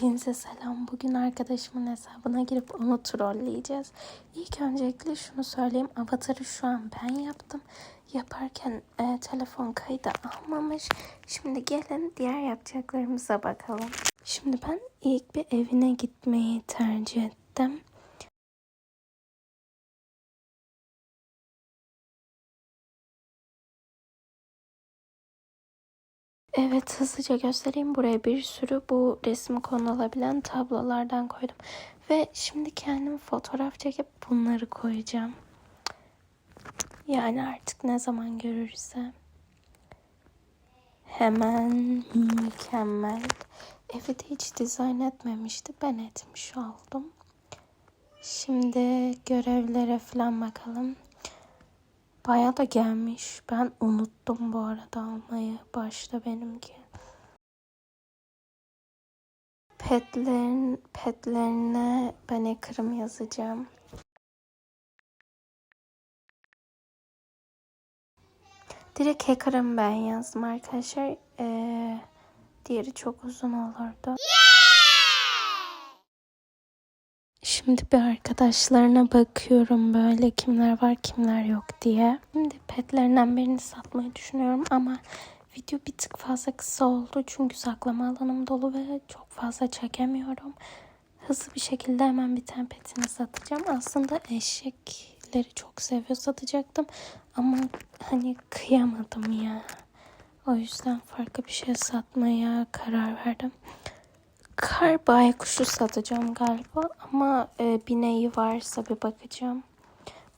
Hepinize selam. Bugün arkadaşımın hesabına girip onu trolleyeceğiz. İlk öncelikle şunu söyleyeyim. Avatarı şu an ben yaptım. Yaparken e, telefon kaydı almamış. Şimdi gelin diğer yapacaklarımıza bakalım. Şimdi ben ilk bir evine gitmeyi tercih ettim. Evet hızlıca göstereyim. Buraya bir sürü bu resmi konulabilen tablolardan koydum. Ve şimdi kendim fotoğraf çekip bunları koyacağım. Yani artık ne zaman görürse. Hemen mükemmel. Evi de hiç dizayn etmemişti. Ben etmiş oldum. Şimdi görevlere falan bakalım. Baya da gelmiş. Ben unuttum bu arada almayı. Başta benimki. Petlerin, petlerine ben ekrim yazacağım. Direkt hacker'ım ben yazdım arkadaşlar. Ee, diğeri çok uzun olurdu. Şimdi bir arkadaşlarına bakıyorum böyle kimler var kimler yok diye. Şimdi petlerinden birini satmayı düşünüyorum ama video bir tık fazla kısa oldu. Çünkü saklama alanım dolu ve çok fazla çekemiyorum. Hızlı bir şekilde hemen bir tane petini satacağım. Aslında eşekleri çok seviyor satacaktım. Ama hani kıyamadım ya. O yüzden farklı bir şey satmaya karar verdim. Kar baykuşu satacağım galiba ama e, bineği varsa bir bakacağım.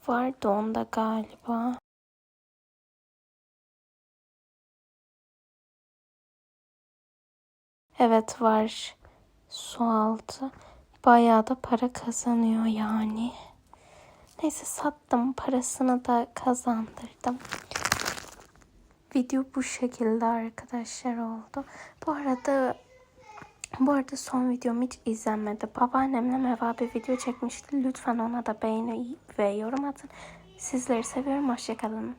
Vardı onda galiba. Evet var. Su altı. Bayağı da para kazanıyor yani. Neyse sattım. Parasını da kazandırdım. Video bu şekilde arkadaşlar oldu. Bu arada bu arada son videom hiç izlenmedi. Babaannemle Meva bir video çekmişti. Lütfen ona da beğeni ve yorum atın. Sizleri seviyorum. Hoşçakalın.